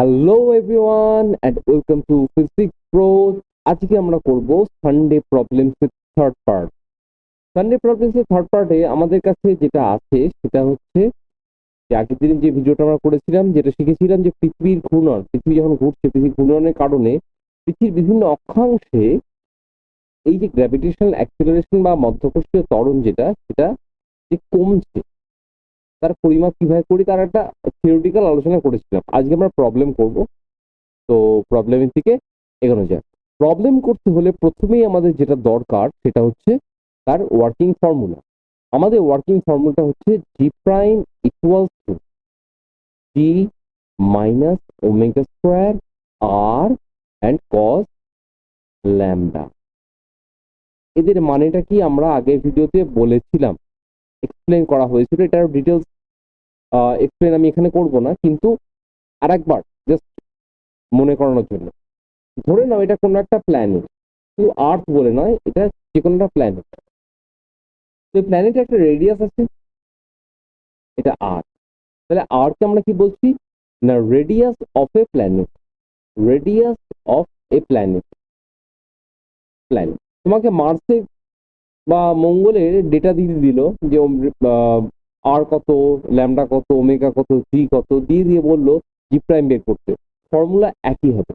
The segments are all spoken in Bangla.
Hello everyone and welcome to physics pro আজকে আমরা করব সানডে প্রবলেমস এর থার্ড পার্ট সানডে প্রবলেমস এর থার্ড পার্টে আমাদের কাছে যেটা আছে, সেটা হচ্ছে যে আগের দিন যে ভিডিওটা আমরা করেছিলাম, যেটা শিখেছিলাম যে পৃথিবীর ঘূর্ণন, পৃথিবী যখন ঘুরছে, পৃথিবীর ঘূর্ণনের কারণে পৃথিবীর বিভিন্ন অক্ষাংশে এই যে গ্র্যাভিটেশনাল অ্যাক্সিলারেশন বা মধ্যকোষীয় ত্বরণ যেটা, সেটা যে কমছে। তার পরিমাপ কীভাবে করি, তার একটা থিওরিটিক্যাল আলোচনা করেছিলাম। আজকে আমরা প্রবলেম করব। তো প্রবলেমের দিকে এগোনো যায় প্রবলেম করতে হলে প্রথমেই আমাদের যেটা দরকার, সেটা হচ্ছে তার ওয়ার্কিং ফর্মুলা আমাদের ওয়ার্কিং ফর্মুলাটা হচ্ছে g prime equals to g minus omega square r and cos lambda এদের মানেটা কি আমরা আগের ভিডিওতে বলেছিলাম। এক্সপ্লেন করা হয়েছিল, এটার ডিটেলস এক্সপ্লেন আমি এখানে করব না, কিন্তু আর একবার জাস্ট মনে করানোর জন্য। ধরে নাও এটা কোনো একটা প্ল্যানেট শুধু আর্থ বলে নয়, এটা যে কোনো একটা প্ল্যানেট তো এই প্ল্যানেটে একটা রেডিয়াস আছে, এটা আর্থ তাহলে আর্থকে আমরা কি বলছি? না radius of a planet radius of a planet planet তোমাকে মার্সে বা মঙ্গলের ডেটা দিয়ে দিল যে আর কত, ল্যামডা কত, ওমেগা কত, জি কত, দিয়ে দিয়ে বলল জি প্রাইম বের করতে। ফর্মুলা একই হবে।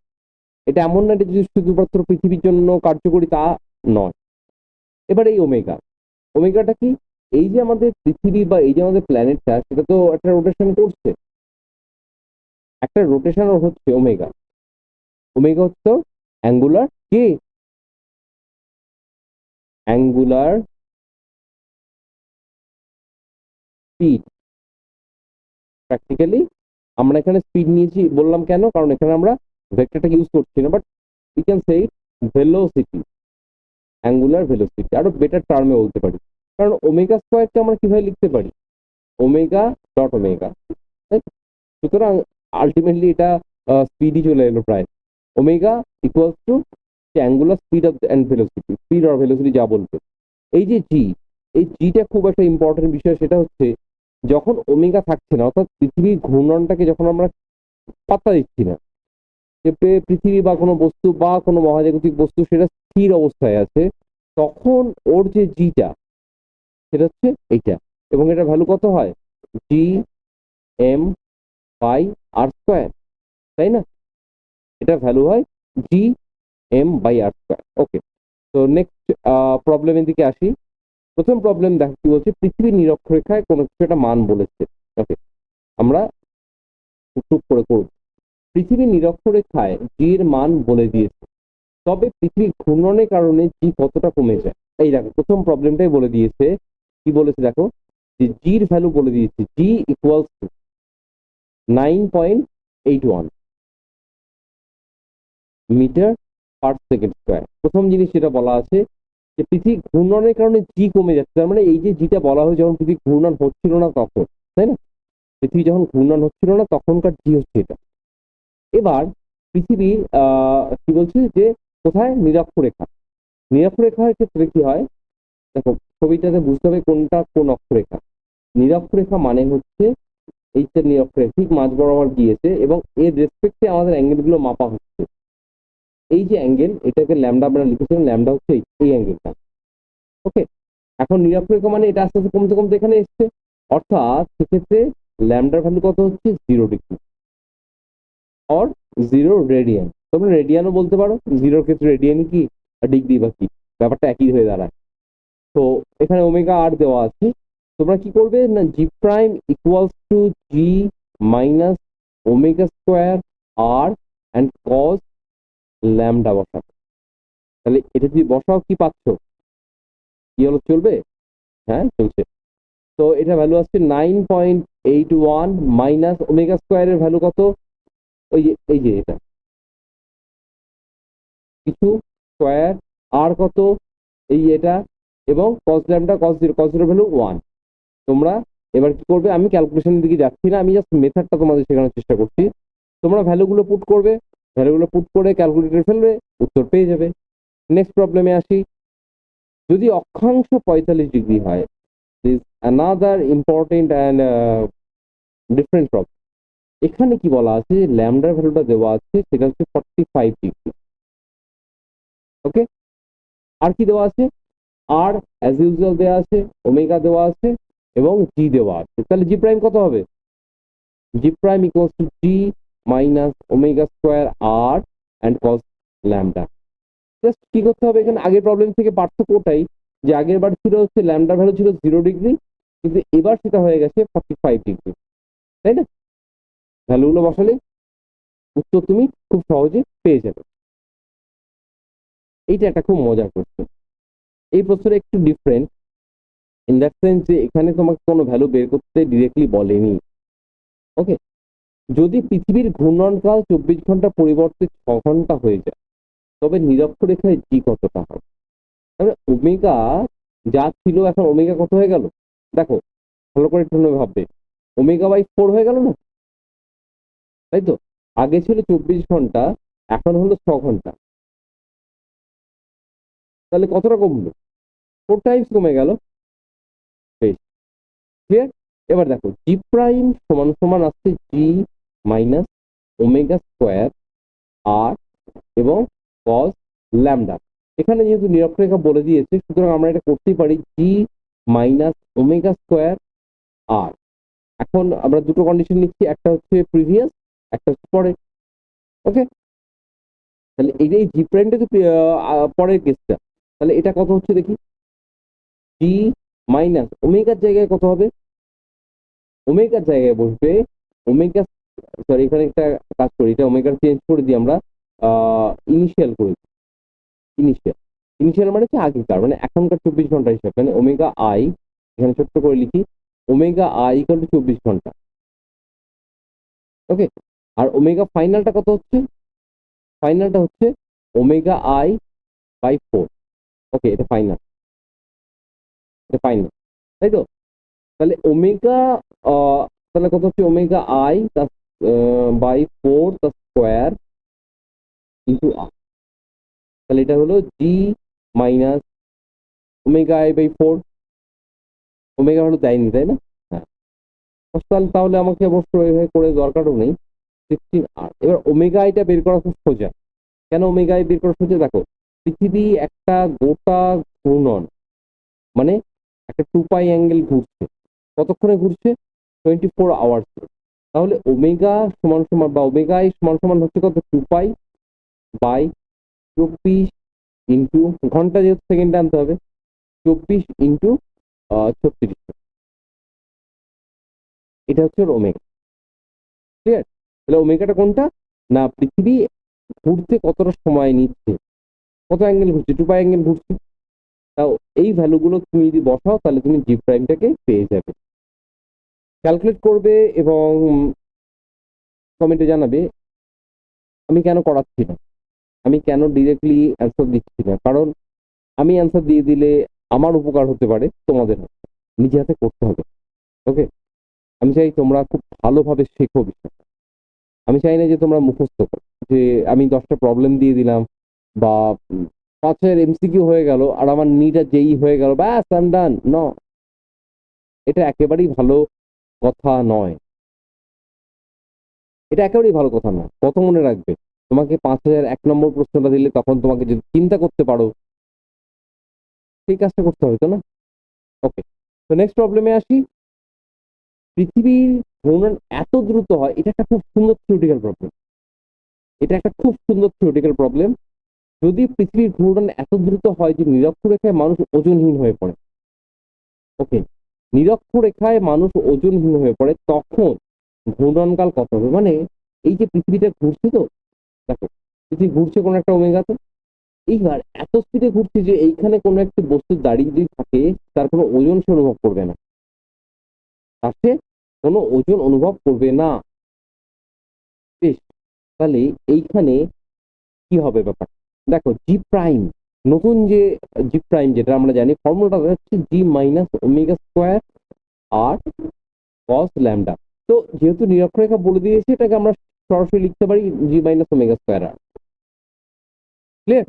এটা এমন না যে শুধুমাত্র পৃথিবীর জন্য কার্যকরী তা নয়। এবার এই ওমেগা। ওমেগাটা কি? এই যে আমাদের পৃথিবী বা এই যে আমাদের প্ল্যানেটটা, সেটা তো একটা রোটেশন করছে। একটা রোটেশন হচ্ছে ওমেগা। ওমেগা হচ্ছে অ্যাঙ্গুলার কে অ্যাঙ্গুলার স্পিড প্র্যাকটিক্যালি আমরা এখানে স্পিড নিয়েছি, বললাম কেন? কারণ এখানে আমরা ভেক্টরটাকে ইউজ করছি না but we can say velocity angular velocity আরও বেটার টার্মে বলতে পারি। কারণ ওমেগা স্কোয়ারকে আমরা কীভাবে লিখতে পারি? ওমেগা ডট ওমেগা সুতরাং আলটিমেটলি এটা স্পিডই চলে এলো প্রায়। Omega equals to angular speed of and velocity speed R velocity যা বলবে। এই যে জি এই জিটা খুব একটা ইম্পর্টেন্ট বিষয়, সেটা হচ্ছে যখন ওমেগা থাকছে না, অর্থাৎ পৃথিবীর ঘূর্ণনটাকে যখন আমরা পাত্তা দিচ্ছি না পৃথিবী বা কোনো বস্তু বা কোনো মহাজাগতিক বস্তু সেটা স্থির অবস্থায় আছে, তখন ওর যে জিটা, সেটা হচ্ছে এইটা। এবং এটা ভ্যালু কত হয়? G M by r square, তাই না? এটা ভ্যালু হয় G M by r square. Okay, তো নেক্সট প্রবলেমের দিকে আসি। প্রথম প্রবলেম দেখ, কি বলছে? পৃথিবীর নিরক্ষরেখায় কোনো কিছু একটা মান বলেছে। ওকে আমরা টুক করে করব পৃথিবীর নিরক্ষরেখায় জি এর মান বলে দিয়েছে। তবে পৃথিবীর ঘূর্ণনের কারণে জি কতটা কমে যায়? এই দেখো, প্রথম প্রবলেমটাই বলে দিয়েছে। কি বলেছে দেখো? যে জির ভ্যালু বলে দিয়েছে। G equals to nine point eight one metre per second square প্রথম জিনিস যেটা বলা আছে যে পৃথিবী ঘূর্ণনের কারণে জি কমে যাচ্ছে, তার মানে এই যে জিটা বলা হয় যখন পৃথিবী ঘূর্ণন হচ্ছিল না তখন, তাই না? পৃথিবী যখন ঘূর্ণন হচ্ছিল না তখনকার জি হচ্ছে এটা। এবার পৃথিবী কি বলছে যে কোথায়? নিরক্ষরেখা নিরক্ষরেখার ক্ষেত্রে কি হয়? দেখো, ছবিটাতে বুঝতে হবে কোনটা কোন অক্ষরেখা নিরক্ষরেখা মানে হচ্ছে এইটা নিরক্ষরেখা ঠিক মাঝ বরাবর গিয়েছে এবং এর রেসপেক্টে আমাদের অ্যাঙ্গেলগুলো মাপা হচ্ছে। এই যে অ্যাঙ্গেল এটাকে ল্যামডা আমরা লিখেছিলাম ল্যামডা হচ্ছে এই অ্যাঙ্গেলটা ওকে এখন নিরক্ষরেখা মানে এটা আস্তে আস্তে কমতে কমতে এখানে এসছে। অর্থাৎ সেক্ষেত্রে ল্যামডার ভ্যালু কত হচ্ছে? Zero degree or zero radian তোমরা রেডিয়ানও বলতে পারো। জিরোর ক্ষেত্রে রেডিয়ান কি? ডিগ্রি বা কি? ব্যাপারটা একই হয়ে দাঁড়ায়। তো এখানে ওমেগা আর দেওয়া আছে। তোমরা কি করবে? না g prime equals to g minus omega square r and cos lambda বসাবে তাহলে এটা যদি বসাও, কি পাচ্ছ? কি হলো, চলবে? হ্যাঁ চলছে। তো এটা ভ্যালু আসছে nine point eight one minus omega স্কোয়ারের ভ্যালু কত? ওই যে, এই যে এটা। কিছু স্কোয়ার আর কত? এই এটা। এবং cos lambda cos zero cos zero value one তোমরা এবার কি করবে? আমি ক্যালকুলেশনের দিকে যাচ্ছি না, আমি জাস্ট মেথডটা তোমাদের শেখানোর চেষ্টা করছি। তোমরা ভ্যালুগুলো পুট করবে। ভ্যালুগুলো পুট করে ক্যালকুলেটর ফেলবে, উত্তর পেয়ে যাবে। নেক্সট প্রবলেমে আসি। যদি অক্ষাংশ পঁয়তাল্লিশ ডিগ্রি হয় is another important and different problem এখানে কি বলা আছে? যে ল্যামডার ভ্যালুটা দেওয়া আছে, সেটা হচ্ছে ফর্টি ফাইভ ডিগ্রি ওকে আর কি দেওয়া আছে? আর অ্যাজ ইউজুয়াল দেওয়া আছে ওমেগা দেওয়া আছে, এবং জি দেওয়া আছে। তাহলে জি প্রাইম কত হবে? G prime equals to g minus omega square r and cos lambda just কি করতে হবে এখানে? আগের প্রবলেম থেকে পার্থক্য ওটাই যে আগের বার ছিল হচ্ছে ল্যামডা ভ্যালু ছিল জিরো ডিগ্রি কিন্তু এবার সেটা হয়ে গেছে ফর্টি ফাইভ ডিগ্রি তাই না? ভ্যালুগুলো বসালে উত্তর তুমি খুব সহজে পেয়ে যাবে। এইটা একটা খুব মজার প্রশ্ন। এই প্রশ্নটা একটু ডিফারেন্ট ইন দ্যাট সেন্স যে এখানে তোমাকে কোনো ভ্যালু বের করতে ডিরেক্টলি বলেনি। ওকে যদি পৃথিবীর ঘূর্ণনকাল চব্বিশ ঘণ্টা পরিবর্তে ছ ঘণ্টা হয়ে যায়, তবে নিরক্ষরেখায় জি কতটা হবে? তাহলে ওমেগা যা ছিল এখন ওমেগা কত হয়ে গেল? দেখো, ভালো করে একটু ভাববে। ওমেগা বাই ফোর হয়ে গেল না? তাই তো? আগে ছিল চব্বিশ ঘণ্টা, এখন হলো ছ ঘণ্টা। তাহলে কতটা কমলো? ফোর টাইমস কমে গেল। বেশ এবার দেখো জি প্রাইম সমান সমান আসছে g minus omega square r এবং কস ল্যামডা এখানে যেহেতু নিরক্ষরেখা বলে দিয়েছে, সুতরাং আমরা এটা করতেই পারি g minus omega square r এখন আমরা দুটো কন্ডিশন লিখছি একটা হচ্ছে প্রিভিয়াস একটা হচ্ছে পরে ওকে তাহলে এই জি প্রাইমটা তো পরের কেসটা তাহলে এটা কত হচ্ছে দেখি? জি মাইনাস ওমেগার জায়গায় কত হবে? ওমেগার জায়গায় বসবে ওমেগা সরি এখানে একটা কাজ করি। এটা ওমেগার চেঞ্জ করে দিই আমরা ইনিশিয়াল করে দিই। ইনিশিয়াল ইনিশিয়াল মানে হচ্ছে আগেকার মানে এখনকার চব্বিশ ঘণ্টা হিসাব। মানে ওমেগা আই এখানে ছোট্ট করে লিখি ওমেগা আই ইকাল টু চব্বিশ ঘণ্টা। ওকে আর ওমেগা ফাইনালটা কত হচ্ছে? ফাইনালটা হচ্ছে omega I by four okay এটা ফাইনাল এটা ফাইনাল তাই তো? তাহলে ওমেগা তাহলে কত হচ্ছে? Omega I by four the square into r তাহলে এটা হলো g minus omega I by four omega হলো দেয়নি, তাই না? হ্যাঁ। তাহলে তাহলে আমাকে অবশ্য এভাবে করে দরকারও নেই। সিক্সটিন আর এবার ওমেগা আইটা বের করা খুব সোজা। কেন ওমেগা আই বের করা সোজা? দেখো, পৃথিবী একটা গোটা ঘূর্ণন মানে একটা টু পাই অ্যাঙ্গেল ঘুরছে। কতক্ষণে ঘুরছে? টোয়েন্টি ফোর আওয়ার্স তাহলে ওমেগা সমান সমান বা ওমেগা সমান সমান হচ্ছে কত? টু পাই বাই চব্বিশ ইন্টু ঘণ্টা যেহেতু সেকেন্ডে আনতে হবে, চব্বিশ ইন্টু ছত্রিশ। এটা হচ্ছে ওমেগা। ক্লিয়ার তাহলে ওমেগাটা কোনটা? না, পৃথিবী ঘুরতে কতটা সময় নিচ্ছে? কত অ্যাঙ্গেল ঘুরছে? টু পাই অ্যাঙ্গেল ঘুরছে। তাও এই ভ্যালুগুলো তুমি যদি বসাও, তাহলে তুমি জি প্রাইমটাকে পেয়ে যাবে। ক্যালকুলেট করবে এবং কমেন্টে জানাবে, আমি কেন করাচ্ছি না? আমি কেন ডিরেক্টলি অ্যান্সার দিচ্ছি না? কারণ আমি অ্যান্সার দিয়ে দিলে আমার উপকার হতে পারে তোমাদের। নিজে হাতে করতে হবে। ওকে আমি চাই তোমরা খুব ভালোভাবে শেখো বিষয়টা। আমি চাই না যে তোমরা মুখস্থ করো। যে আমি দশটা প্রবলেম দিয়ে দিলাম বা পাঁচ হাজার এমসিকিউ হয়ে গেল আর আমার নিটা যেই হয়ে গেল, ব্যাস আম ডান ন এটা একেবারেই ভালো কথা নয়। এটা একেবারেই ভালো কথা নয় কত মনে রাখবে। তোমাকে পাঁচ হাজার এক নম্বর প্রশ্নটা দিলে তখন তোমাকে যদি চিন্তা করতে পারো। সেই কাজটা করতে হবে তো না? ওকে তো নেক্সট প্রবলেমে আসি। পৃথিবীর ভ্রমণ এত দ্রুত হয়, এটা একটা খুব সুন্দর থিওরিটিক্যাল প্রবলেম এটা একটা খুব সুন্দর থিওরিটিক্যাল প্রবলেম যদি পৃথিবীর ঘূর্ণন এত দ্রুত হয় যে নিরক্ষরেখায় মানুষ ওজনহীন হয়ে পড়ে। ওকে নিরক্ষরেখায় মানুষ ওজনহীন হয়ে পড়ে, তখন ঘূর্ণনকাল কত হবে? মানে এই যে পৃথিবীটা ঘুরছে তো, দেখো, পৃথিবী ঘুরছে কোনো একটা ওমেগাতে। এইবার এত স্পিডে ঘুরছে যে এইখানে কোনো একটা বস্তু দাঁড়িয়ে যদি থাকে, তার কোনো ওজন সে অনুভব করবে না। তার কোনো ওজন অনুভব করবে না। বেশ, তাহলে এইখানে কি হবে ব্যাপার? দেখো জি প্রাইম নতুন যে জি প্রাইম যেটা আমরা জানি ফর্মুলাটা হচ্ছে g minus omega square r cos lambda তো যেহেতু নিরক্ষরেখা বলে দিয়েছে, এটাকে আমরা সরাসরি লিখতে পারি g minus omega square r clear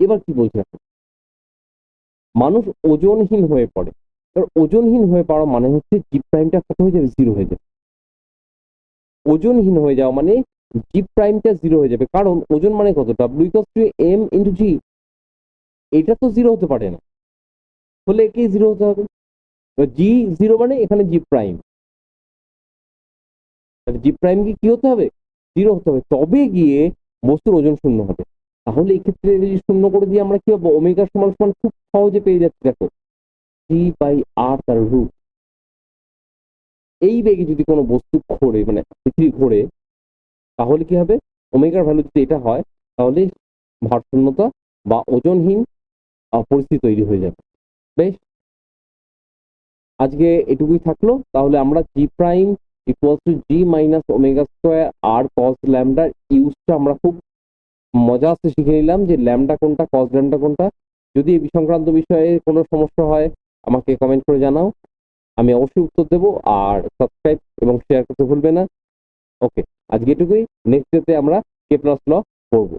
এবার কি বলছি? মানুষ ওজনহীন হয়ে পড়ে। এবার ওজনহীন হয়ে পড়া মানে হচ্ছে জি প্রাইমটা কত হয়ে যাবে? জিরো হয়ে যাবে। ওজনহীন হয়ে যাওয়া মানে জি প্রাইমটা জিরো হয়ে যাবে। কারণ ওজন মানে কত? W equals to m into g এটা তো জিরো হতে পারে না। হলে একেই জিরো হতে হবে? জি জিরো মানে এখানে জি প্রাইম জি প্রাইম কি হতে হবে? জিরো হতে হবে। তবে গিয়ে বস্তুর ওজন শূন্য হবে। তাহলে এই ক্ষেত্রে যদি শূন্য করে দিয়ে আমরা কি পাবো? ওমেগা সমান সমান খুব সহজে পেয়ে যাচ্ছি। দেখো জি বাই আর তার রুট এই বেগে যদি কোনো বস্তু ঘোরে মানে পৃথিবী ঘোরে, তাহলে কি হবে? ওমেগার ভ্যালু যদি এটা হয়, তাহলে ভারশূন্যতা বা ওজনহীন পরিস্থিতি তৈরি হয়ে যাবে। বেশ? আজকে এটুকুই থাকল। তাহলে আমরা g prime equals to g minus omega square r cos ল্যামডার ইউজটা আমরা খুব মজা আসতে শিখে নিলাম যে ল্যামডা কোনটা কস ল্যামডা কোনটা। যদি এই সংক্রান্ত বিষয়ে কোনো সমস্যা হয়, আমাকে কমেন্ট করে জানাও। আমি অবশ্যই উত্তর দেবো আর সাবস্ক্রাইব এবং শেয়ার করতে ভুলবে না। ওকে আজকে এটুকুই। নেক্সট ডেতে আমরা কে প্লাস ল করব